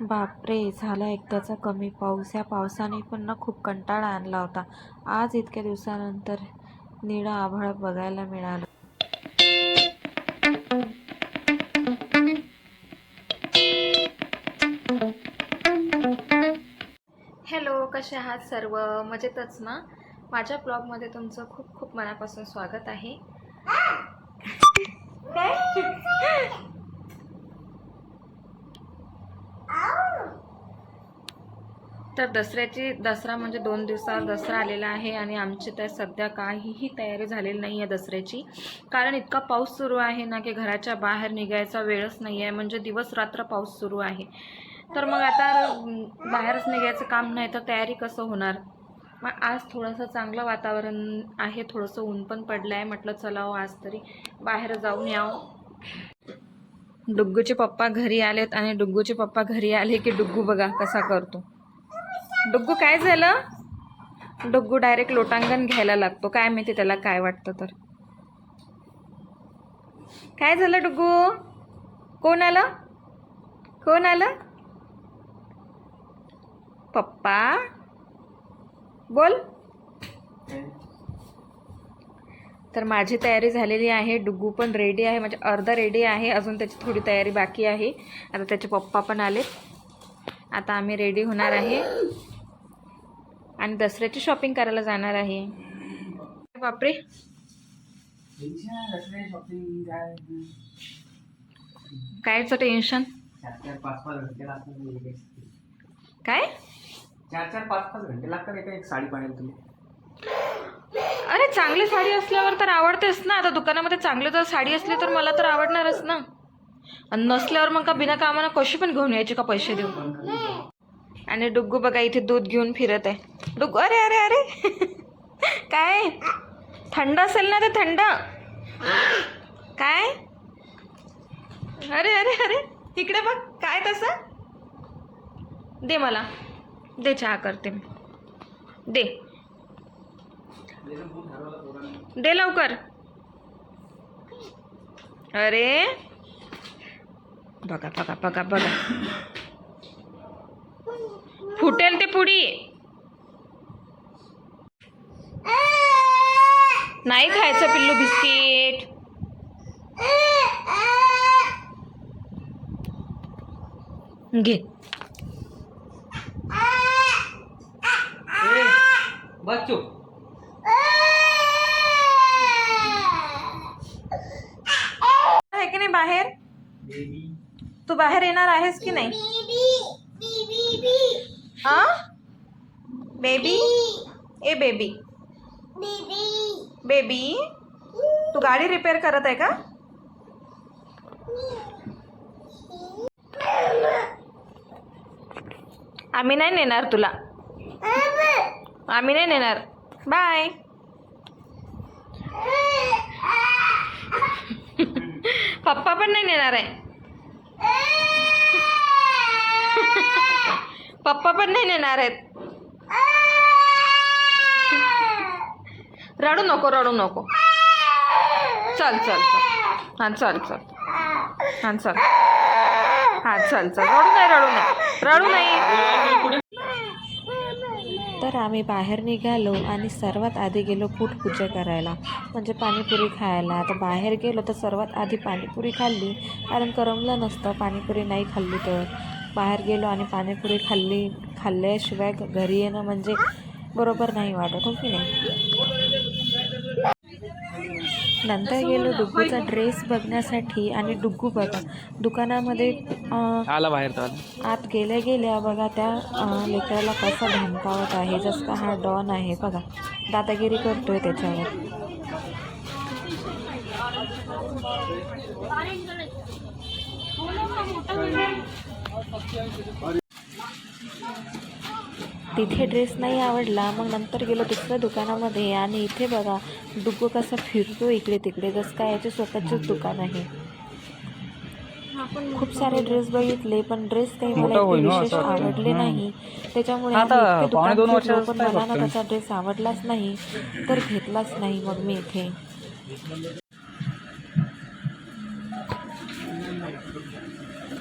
बापरे झाला एकदाचा कमी पाऊस. या पावसाने पण ना खूप कंटाळा आणला होता. आज इतक्या दिवसानंतर निळं आभाळ बघायला मिळालं. हॅलो कसे आहात सर्व? मजेतच ना? माझ्या ब्लॉगमध्ये तुमचं खूप खूप मनापासून स्वागत आहे. तर दसऱ्याची दसरा म्हणजे दोन दिवसावर दसरा आलेला आहे आणि आमची तर सध्या काहीही तयारी झालेली नाही आहे दसऱ्याची. कारण इतका पाऊस सुरू आहे ना की घराच्या बाहेर निघायचा वेळच नाही आहे. म्हणजे दिवस रात्र पाऊस सुरू आहे. तर मग आता बाहेरच निघायचं काम नाही तर तयारी कसं होणार? मग आज थोडंसं चांगलं वातावरण आहे. थोडंसं ऊन पण पडलं आहे म्हटलं चलावं हो, आज तरी बाहेर जाऊन यावं. डुग्गूचे पप्पा घरी आलेत आणि डुग्गूचे पप्पा घरी आले की डुग्गू बघा कसा करतो. डुग्गू काय झालं? डुग्गू डायरेक्ट लोटांगण घ्यायला लागतो. काय माहिती त्याला काय वाटतं तर. काय झालं डुग्गू? कोण आलं? कोण आलं? पप्पा? बोल. तर माझी तयारी झालेली आहे. डुग्गू पण रेडी आहे. म्हणजे अर्धा रेडी आहे. अजून त्याची थोडी तयारी बाकी आहे. आता त्याचे पप्पा पण आले आता आम्ही रेडी होणार आहे. आणि दसऱ्याची शॉपिंग करायला जाणार आहे. बापरे. कायच कायचं टेन्शन काय? चार चार पाच पाच घंटे लागतात एका एक साडी पाहिजे तुम्ही अरे चांगली साडी असल्यावर तर आवडतेच ना. आता दुकानामध्ये चांगली जर साडी असली तर मला तर आवडणारच ना. आणि नसल्यावर मग का बिना कामानं कशी पण घेऊन यायची का पैसे देऊ आणि डुग्गू बघा इथे दूध घेऊन फिरत आहे. डुग्गू अरे अरे अरे. काय? थंड असेल ना ते थंड. काय? अरे अरे अरे. इकडे बघ काय तसं? दे मला. दे चहा करते मी. दे. दे लवकर. अरे. बघा बघा बघा बघा. फुटेल ते पुडी नाही खायचं पिल्लू बिस्किट. घे. आहे की नाही बाहेर? बेबी तू बाहेर येणार आहेस की नाही? हा? बेबी ए बेबी बेबी तू गाडी रिपेअर करत आहे का? आम्ही नाही नेणार तुला. आम्ही नाही नेणार. बाय पप्पा पण नाही नेणार आहे. पप्पा पण नाही नेणार आहेत. रडू नको रडू नको. चल चल चल. हां चल चल. हां चल. हां चल चल. रडू नाही रडू नाही. रडू नाही. तर आम्ही बाहेर निघालो आणि सर्वात आधी गेलो फूट पूजा करायला म्हणजे पाणीपुरी खायला. आता बाहेर गेलो तर सर्वात आधी पाणीपुरी खाल्ली कारण करमलं नसतं पाणीपुरी नाही खाल्ली तर. बाहेर गेलो आणि पाणीपुरी खाल्ली खाल्ल्याशिवाय घरी येणं म्हणजे बरोबर नाही वाटत हो की नाही? नंतर गेलो डुग्गूचा ड्रेस बघण्यासाठी आणि डुग्गू बघा दुकानामध्ये आला बाहेर आत गेल्या गेल्या बघा त्या लेकराला कसं धमकावत आहे जसं हा डॉन आहे बघा. दादागिरी करतोय त्याच्यावर. तिथे ड्रेस नाही आवडला मग नंतर गेलो दुसऱ्या दुकानामध्ये आणि इथे बघा डुग्गू कसा फिरतो इकडे तिकडे जसं काय याचे स्वतःचेच दुकान आहे खूप सारे ड्रेस बघितले पण ड्रेस काही मला विशेष. आवडले. नाही त्याच्यामुळे पण मला ना. त्याचा ड्रेस आवडलाच नाही तर घेतलाच नाही मग मी इथे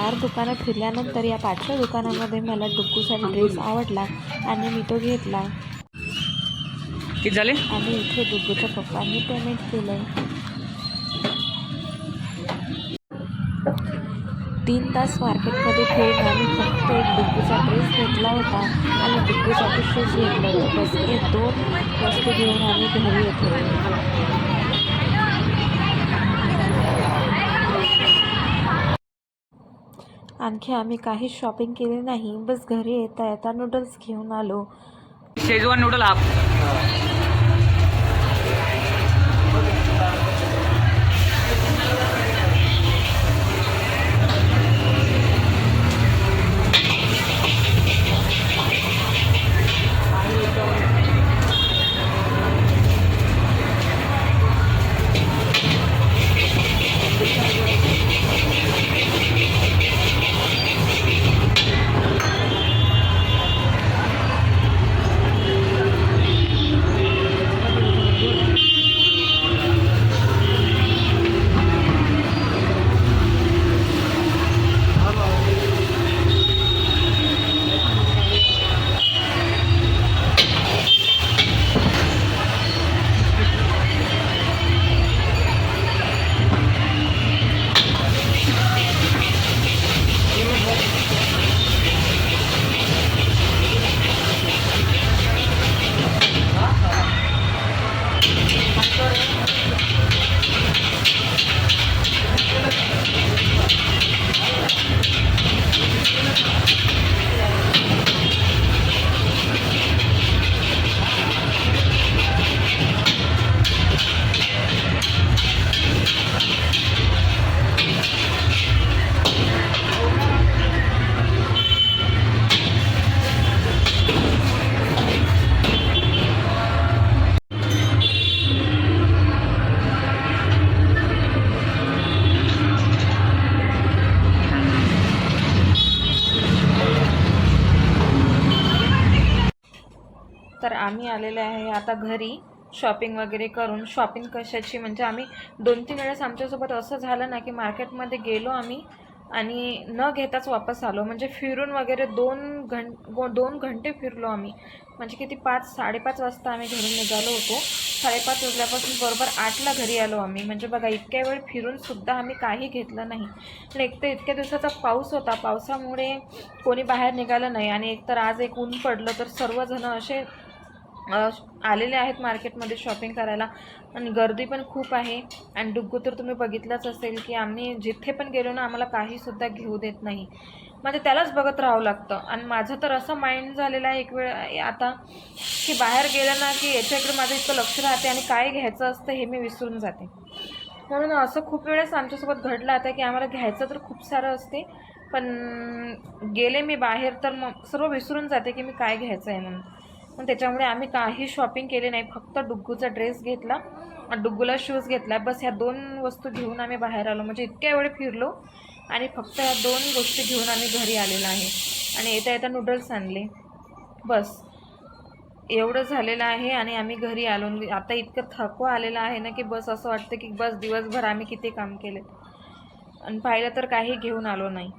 चार दुकानं फिरल्यानंतर या पाचव्या दुकानामध्ये मला डुग्गूचा ड्रेस आवडला आणि मी तो घेतला. किती झाले? आणि इथे डुग्गूच्या पप्पांनी पेमेंट केलं तीन तास मार्केटमध्ये फिरून आम्ही फक्त एक डुग्गूचा ड्रेस घेतला होता आणि डुग्गूसाठी शूज घेतलं होतं. बस हे दोन वस्तू घेऊन आम्ही घरी येतो आणखी आम्ही काहीच शॉपिंग केली नाही. बस घरी येता येता नूडल्स घेऊन आलो. शेजवान नूडल हाफ तर आम्ही आलेले आहे आता घरी. शॉपिंग वगैरे करून. शॉपिंग कशाची? म्हणजे आम्ही दोन तीन वेळेस आमच्यासोबत असं झालं ना की मार्केटमध्ये गेलो आम्ही आणि न घेताच वापस आलो. म्हणजे फिरून वगैरे दोन घं गो दोन घंटे फिरलो आम्ही. म्हणजे किती पाच साडेपाच वाजता आम्ही घरून निघालो होतो. साडेपाच वाजल्यापासून बरोबर आठला घरी आलो आम्ही. म्हणजे बघा इतक्या वेळ फिरूनसुद्धा आम्ही काही घेतलं नाही. आणि एक तर इतक्या दिवसाचा पाऊस होता. पावसामुळे कोणी बाहेर निघालं नाही आणि एक तर आज एक ऊन पडलं तर सर्वजण असे आलेले आहेत मार्केटमध्ये शॉपिंग करायला आणि गर्दी पण खूप आहे. आणि डुग्गू तर तुम्ही बघितलंच असेल की आम्ही जिथे पण गेलो ना आम्हाला काहीसुद्धा घेऊ देत नाही. म्हणजे त्यालाच बघत राहावं लागतं. आणि माझं तर असं माइंड झालेलं आहे एक वेळ आता की बाहेर गेलं ना की याच्याकडे माझं इतकं लक्ष राहते आणि काय घ्यायचं असतं हे मी विसरून जाते. म्हणून असं खूप वेळेस आमच्यासोबत घडलं आता की आम्हाला घ्यायचं तर खूप सारं असते पण गेले मी बाहेर तर मग सर्व विसरून जाते की मी काय घ्यायचं आहे म्हणून. पण त्याच्यामुळे आम्ही काही शॉपिंग केली नाही. फक्त डुग्गूचा ड्रेस घेतला डुग्गूला शूज घेतला. बस ह्या दोन वस्तू घेऊन आम्ही बाहेर आलो. म्हणजे इतक्या वेळ फिरलो आणि फक्त ह्या दोन गोष्टी घेऊन आम्ही घरी आलेलो आहे. आणि येता येता नूडल्स आणले. बस. एवढं झालेलं आहे आणि आम्ही घरी आलो. आता इतकं थकवा आलेला आहे ना की बस असं वाटतं की बस दिवसभर आम्ही किती काम केले. आणि पाहिलं तर काही घेऊन आलो नाही.